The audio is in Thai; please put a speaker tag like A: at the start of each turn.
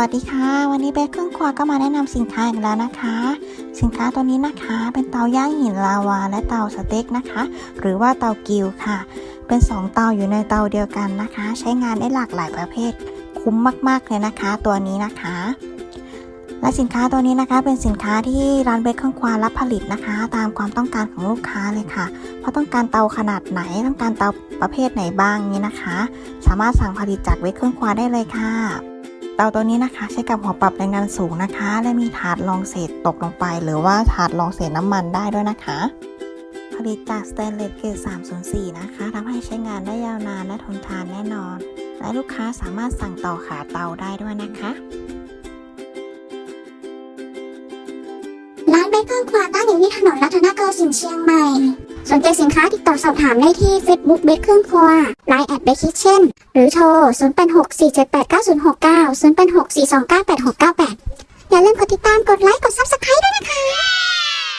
A: วัสดีค่ะ วันนี้เบคเครื่องครัวก็มาแนะนำสินค้าอีกแล้วนะคะ สินค้าตัวนี้นะคะเป็นเตาย่างหินลาวา และเตาสเต็กนะคะ หรือว่าเตากิวค่ะ เป็น 2 เตาอยู่ในเตาเดียวกันนะคะ ใช้งานได้หลากหลายประเภท คุ้มมากๆเลยนะคะ ตัวนี้นะคะ และสินค้าตัวนี้นะคะเป็นสินค้าที่ร้านเบคเครื่องครัวรับผลิตนะคะ ตามความต้องการของลูกค้าเลยค่ะเพราะต้องการเตาขนาดไหนต้องการเตาประเภทไหนบ้างนี้นะคะ สามารถสั่งผลิตจากเบคเครื่องครัวได้เลยค่ะ เตาตัวนี้นะคะ ใช้กับหัวปรับแรงดันสูงนะคะ และมีถาดรองเศษตกลงไป หรือว่าถาดรองเศษน้ำมันได้ด้วยนะคะ ผลิตจากสแตนเลสเกรด304 นะคะทำให้ใช้งานได้ยาวนานและทนทานแน่นอน และลูกค้าสามารถสั่งต่อขาเตาได้ด้วยนะคะ
B: ร้านเบเกอร์ควาตั้งอยู่ที่ถนนรัตนโกสินทร์เชียงใหม่ สนใจสินค้าติดต่อสอบถามได้ที่ Facebook เบคเครื่องครัว Line แอดเบคคิทเช่น หรือโทร 0 8 6 4 7 8 9 0 6 9 0 8 6 4 2 9 8 6 9 8